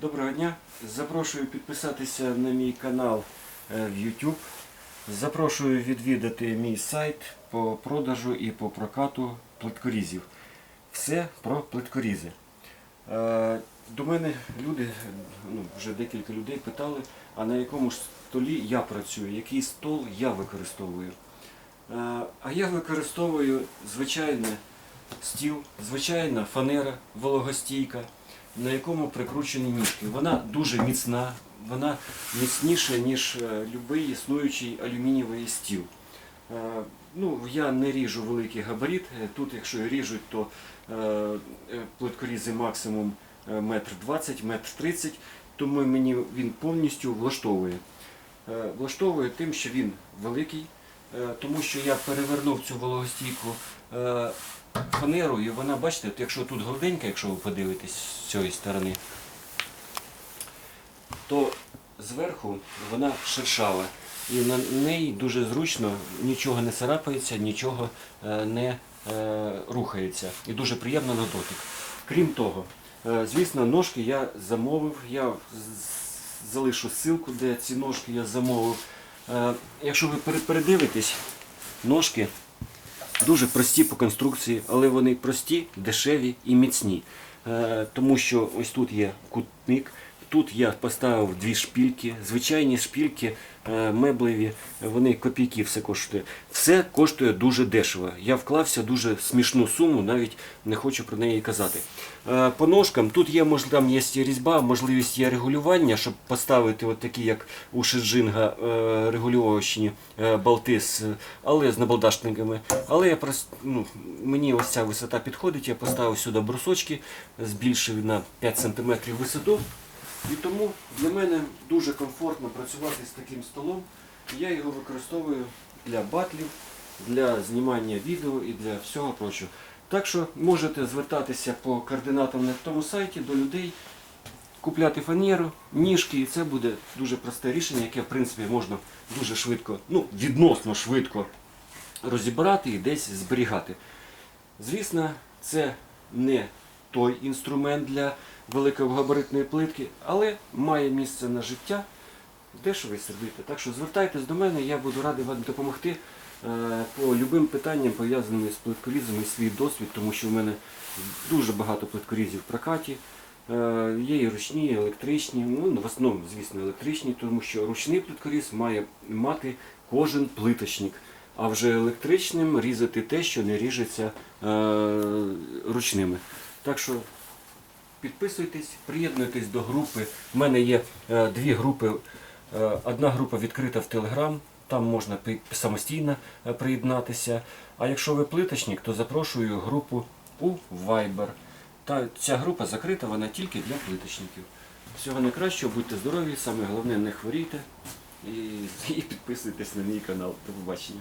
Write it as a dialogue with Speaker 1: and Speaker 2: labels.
Speaker 1: Доброго дня. Запрошую підписатися на мій канал е, в YouTube. Запрошую відвідати мій сайт по продажу і по прокату плиткорізів. Все про плиткорізи. Е, До мене люди, ну, вже декілька людей питали, а на якому ж столі я працюю, який стол я використовую. Е, А я використовую звичайний стіл, звичайна фанера вологостійка, на якому прикручені ніжки. Вона дуже міцна, вона міцніша, ніж е, будь-який існуючий алюмінієвий стіл. Е, Ну, я не ріжу великий габарит. Е, Тут, якщо і ріжуть, то плиткорізи максимум е, метр двадцять, метр тридцять, тому мені він повністю влаштовує. Влаштовує тим, що він великий, тому що я перевернув цю вологостійку фанеру, і вона, бачите, от якщо тут гладенька, якщо ви подивитесь з цієї сторони, то зверху вона шершава. І на неї дуже зручно, нічого не царапається, нічого е, не е, рухається. І дуже приємно на дотик. Крім того, е, звісно, ножки я замовив. Я залишу ссылку, де ці ножки я замовив. Якщо ви передивитесь, ножки дуже прості по конструкції, але вони прості, дешеві і міцні. Е, Тому що ось тут є кутник, тут я поставив дві шпільки, звичайні шпільки е, меблеві, вони копійки все коштує. Все коштує дуже дешево. Я вклався дуже смішну суму, навіть не хочу про неї казати. Е, По ножкам тут є мож- там є різьба, можливість є регулювання, щоб поставити такі, як у Шиджинга, е, регулювачні болти, з, але з набалдашниками. Але я прос- ну, мені ось ця висота підходить, я поставив сюди брусочки, збільшив на 5 см висоту. І тому для мене дуже комфортно працювати з таким столом. Я його використовую для батлів, для знімання відео і для всього прочого. Так що можете звертатися по координатам на тому сайті до людей, купляти фанеру, ніжки, і це буде дуже просте рішення, яке в принципі можна дуже швидко, ну відносно швидко розібрати і десь зберігати. Звісно, це не той інструмент для великогабаритної плитки, але має місце на життя, дешево і сердито. Так що звертайтесь до мене, я буду радий вам допомогти е, по любим питанням, пов'язаним з плиткорізом і свій досвід, тому що в мене дуже багато плиткорізів в прокаті. Е, Є і ручні, і електричні, ну в основному, звісно, електричні, тому що ручний плиткоріз має мати кожен плиточник. А вже електричним різати те, що не ріжеться е, ручними. Так що підписуйтесь, приєднуйтесь до групи. У мене є е, дві групи. Е, одна група відкрита в Телеграм, там можна самостійно е, приєднатися. А якщо ви плиточник, то запрошую групу у Viber. Та ця група закрита, вона тільки для плиточників. Всього найкращого, будьте здорові, саме головне не хворійте і, і підписуйтесь на мій канал. До побачення.